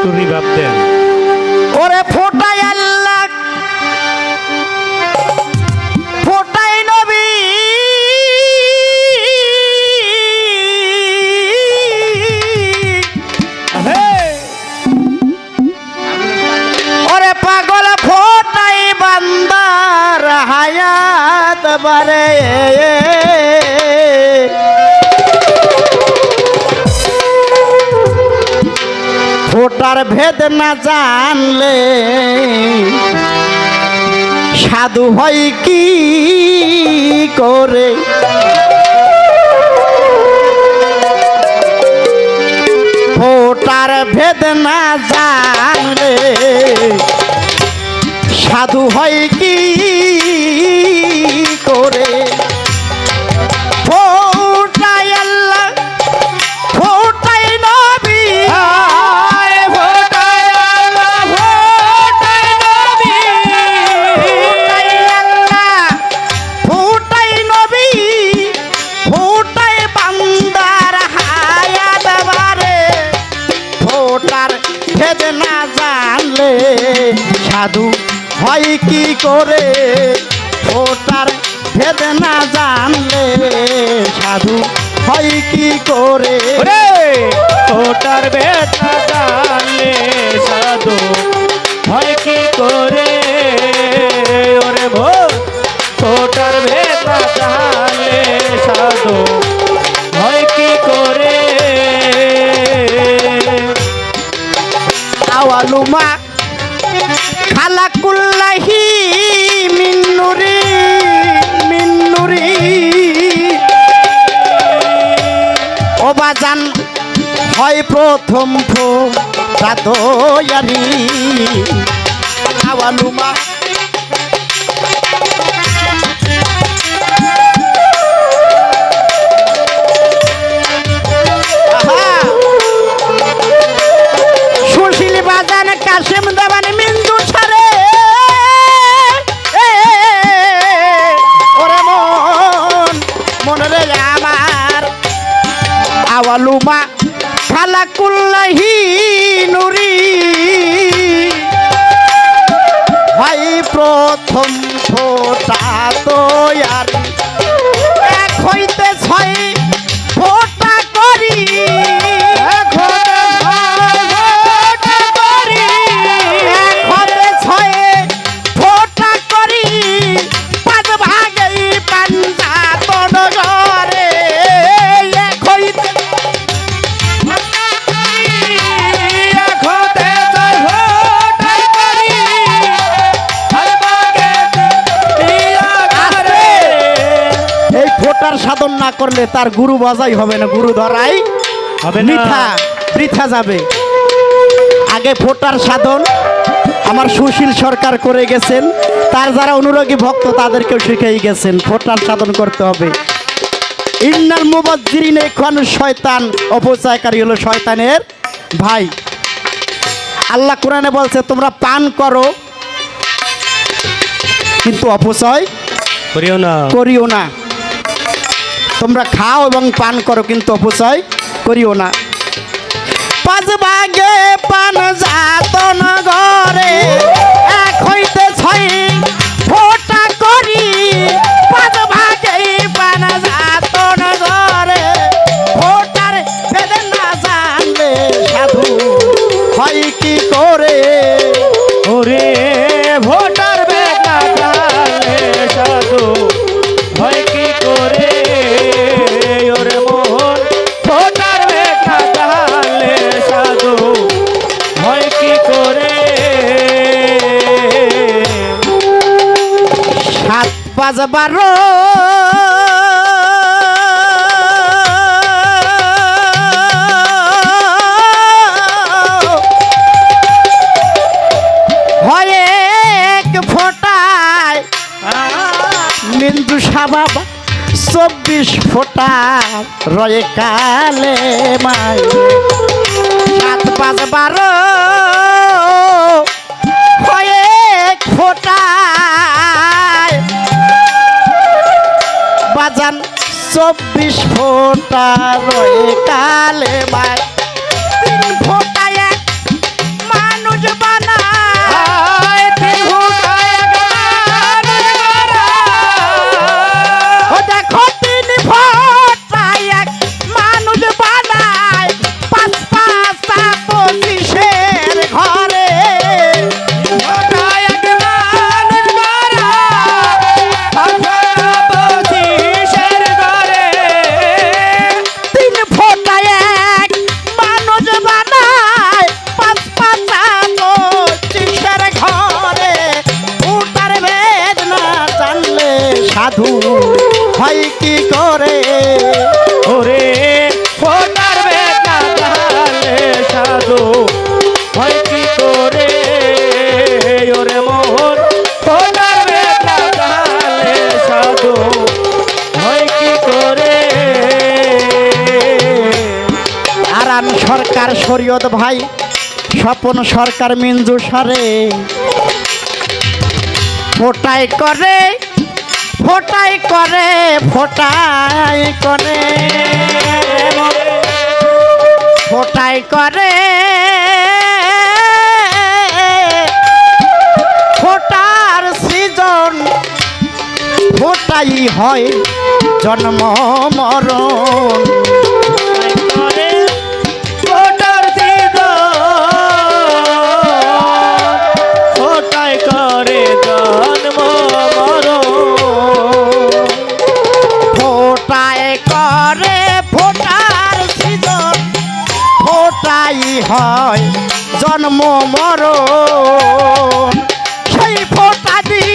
একটু রিভাব দেন ওরে ফোটাই আল্লাহ। ফোটাই নবী। ওরে পাগল ফোটাই বান্দার হায়াত বারে। ফোটার ভেদ না জানলে সাধু হয় কি করে? ফোটার ভেদ না জানলে সাধু হয় কি করে ফোটার ভেদ না জানলে সাধু হয় কি করে? ওরে! ওটার বেটা জানলে সাধু হয় কি করে? ওরে ভো ওটার বেটা জানলে সাধু হয় কি করে? আওয়ালুমা খালাকুল্লাহি মিন্নুরি মিন্নুরি। অবাজান হয় প্রথম ফোয়ারি আওয়ালুমা আওয়ালুমা খালাকুল্লাহি নুরি। ভাই প্রথম ফোটা তো আর এক হইতে ফোটার সাধন না করলে তার গুরু বাজাই হবে না গুরু ধরাই হবে মিঠা বৃথা যাবে। আগে ফোটার সাধন আমার সুশীল সরকার করে গেছেন তার যারা অনুরাগী ভক্ত তাদেরকেও শিখেই গেছেন ফোটার সাধন করতে হবে। ইন্নাল মুবাজ্জিরিন এখন শয়তান অপচয়কারী হলো শয়তানের ভাই। আল্লাহ কোরআনে বলছে তোমরা পান করো কিন্তু অপচয় করিও না। করিও না। তোমরা খাও এবং পান করো কিন্তু অপচয় করিও না। পাঁচ ভাগে পান যাতন ঘরে বারো চব্বিশ ফোটা রয়ে কালে মাই সাত পাঁচ বারো। হয় এক বাজান চব্বিশ ফোটা রয়ে কালে এক সাধু ভাই কি করে? ওরে ফোটার বেটা সাধু ভাই কি করে? ওরে মোহন ফোটার বেটা সাধু হয় কি করে? আরাম সরকার শরীয়ত ভাই স্বপন সরকার মিঞ্জু সারে। ফোটাই করে ফোটাই করে ফোটাই করে। ফোটাই করে ফোটার সিজন ফোটাই হয় জন্ম মরণ। ঘরে ফোটার সিজন ফোটাই হয় জন্ম মরণ। সেই ফোটা দিয়ে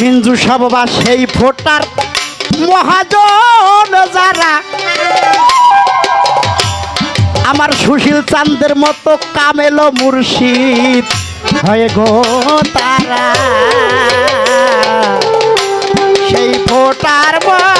হিন্দু সব বা সেই ফোটার মহাজন যারা। আমার সুশীল চান্দের মতো কামেলো মুর্শিদ হয়ে গো তারা। সেই ফোটার মা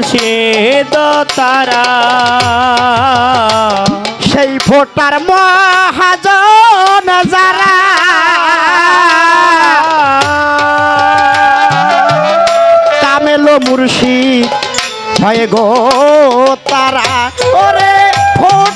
মুর্শিদ তারা। সেই ফোটার মহাজন যারা। কামেল মুর্শিদ হয় গো তারা। ওরে ফোট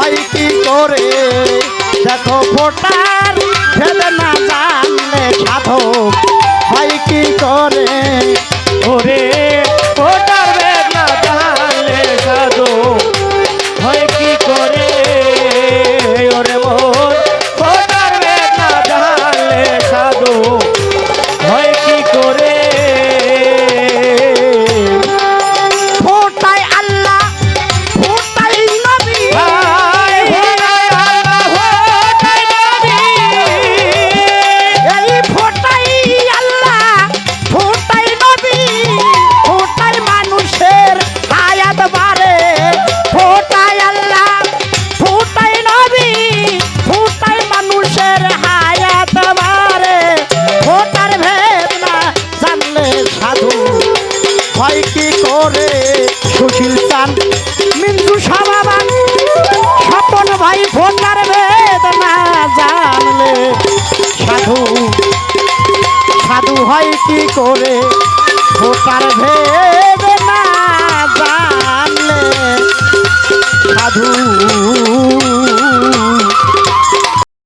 হয় কি করে? দেখো ফোটার ভেদ না জানলে সাধক হয় কি করে? ওরে মিন্দু সাবাবান স্বপন ভাই ফোনার বেদনা জানলে। সাধু সাধু হয় কি করে? ফোটার বেদনা জানলে। সাধু